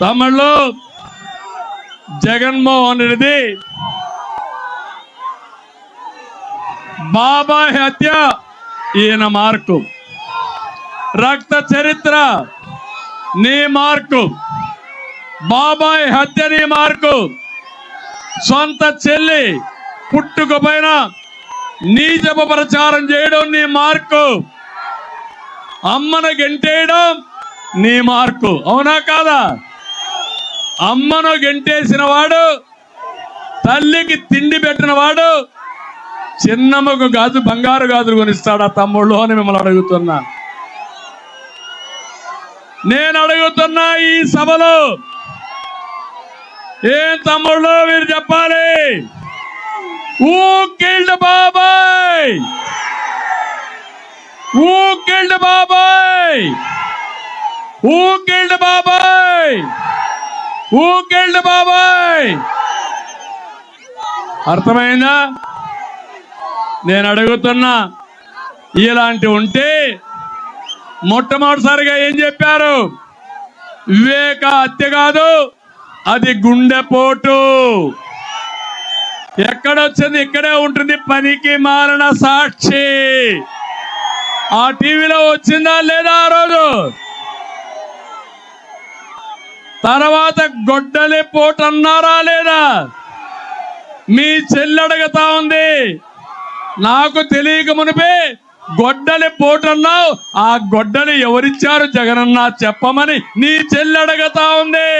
తమిళ్ళు జగన్మోహన్ రెడ్డి బాబాయ్ హత్య ఈయన మార్కు. రక్త చరిత్ర నీ మార్కు. బాబాయ్ హత్య నీ మార్కు. సొంత చెల్లి పుట్టుకపోయిన నీజప ప్రచారం చేయడం నీ మార్కు. అమ్మను గెంటేయడం నీ మార్కు. అవునా కాదా? అమ్మను గెంటేసిన వాడు తల్లికి తిండి పెట్టిన వాడు చిన్నమ్మకు గాజు బంగారు గాజులు కొనిస్తాడా తమ్ముళ్ళు అని మిమ్మల్ని అడుగుతున్నా. నేను అడుగుతున్నా ఈ సభలో ఏం తమ్ముళ్ళు మీరు చెప్పాలి? ఊ కిల్డ్ బాబాయ్! ఊ కిల్డ్ బాబాయ్! ఊ కిల్డ్ బాబాయ్! ఊకెళ్ళు బాబాయ్! అర్థమైందా? నేను అడుగుతున్నా ఇలాంటి ఉంటే మొట్టమొదటిసారిగా ఏం చెప్పారు? వివేక హత్య కాదు అది గుండెపోటు ఎక్కడొచ్చింది? ఇక్కడే ఉంటుంది పనికి మారిన సాక్షి. ఆ టీవీలో వచ్చిందా లేదా ఆ రోజు? తర్వాత గొడ్డలి పోటు అన్నారా లేదా? మీ చెల్లెడగతా ఉంది. నాకు తెలియక మునిపే గొడ్డలి పోటన్నావు ఆ గొడ్డలి ఎవరిచ్చారు జగనన్న చెప్పమని నీ చెల్లెడగతా ఉంది.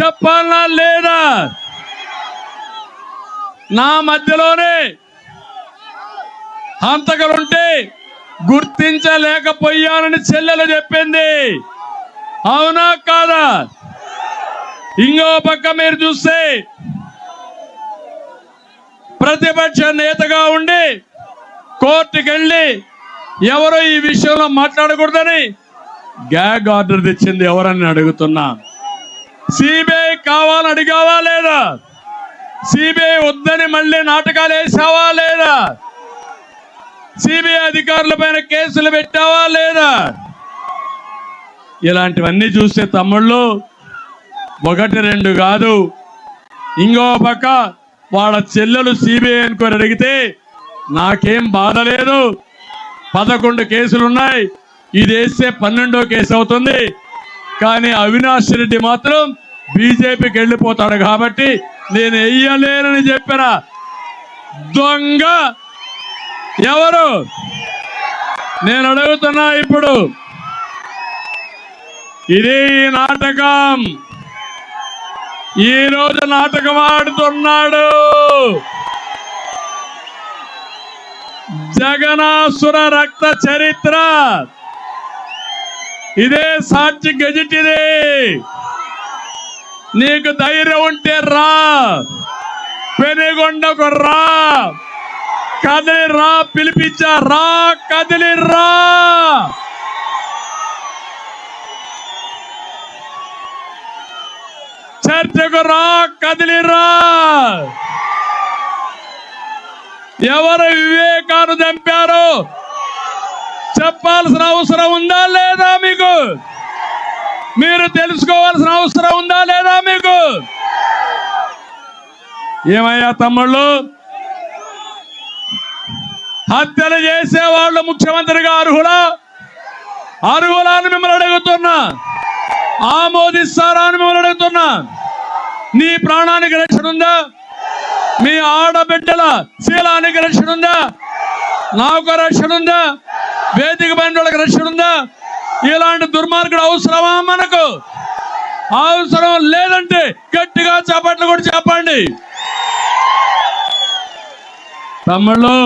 చెప్పాలా లేదా? నా మధ్యలోనే హంతకులుంటే గుర్తించలేకపోయానని చెల్లెలు చెప్పింది. అవునా కాదా? ఇంకో పక్క మీరు చూస్తే ప్రతిపక్ష నేతగా ఉండి కోర్టుకి వెళ్ళి ఎవరు ఈ విషయంలో మాట్లాడకూడదని గ్యాగ్ ఆర్డర్ తెచ్చింది ఎవరని అడుగుతున్నా. సిబిఐ కావాలని అడిగావా లేదా? సిబిఐ వద్దని మళ్ళీ నాటకాలు వేసావా లేదా? సిబిఐ అధికారుల పైన కేసులు పెట్టావా లేదా? ఇలాంటివన్నీ చూస్తే తమ్ముళ్ళు ఒకటి రెండు కాదు. ఇంకో పక్క వాళ్ళ చెల్లెలు సిబిఐ అనుకొని అడిగితే నాకేం బాధ లేదు. పదకొండు కేసులు ఉన్నాయి ఇది వేస్తే పన్నెండో కేసు అవుతుంది. కానీ అవినాష్ రెడ్డి మాత్రం బీజేపీకి వెళ్ళిపోతాడు కాబట్టి నేను వెయ్యలేనని చెప్పిన. దొంగ! ఎవరు? నేను అడుగుతున్నా ఇప్పుడు. ఇది నాటకం. ఈ రోజు నాటకం ఆడుతున్నాడు. జగనాసుర రక్త చరిత్ర. ఇదే సాక్షి గెజిట్ ఇది నీకు ధైర్యం ఉంటే రా. పెనుగొండకు రా. కదిలి రా పిలిపించా రా కదిలి రా. చర్చకు రా కదిలిరా ఎవరు వివేకాను చంపారు? చెప్పాల్సిన అవసరం ఉందా లేదా మీకు? మీరు తెలుసుకోవాల్సిన అవసరం ఉందా లేదా మీకు? ఏమయ్యా తమ్ముళ్ళు? హత్యలు చేసేవాళ్ళు ముఖ్యమంత్రిగా అర్హులా? అర్హులా అని మిమ్మల్ని అడుగుతున్నా. ఆమోదిస్తారా అని మిమ్మల్ని అడుగుతున్నా. నీ ప్రాణానికి రక్షణ ఉందా? మీ ఆడబిడ్డల శీలానికి రక్షణ ఉందా? నాకు రక్షణ ఉందా? వేదిక పైన వాళ్ళకి రక్షణ ఉందా? ఇలాంటి దుర్మార్గుడు అవసరమా మనకు? అవసరం లేదంటే గట్టిగా చేపట్లు కూడా చెప్పండి. తమ్ముళ్ళు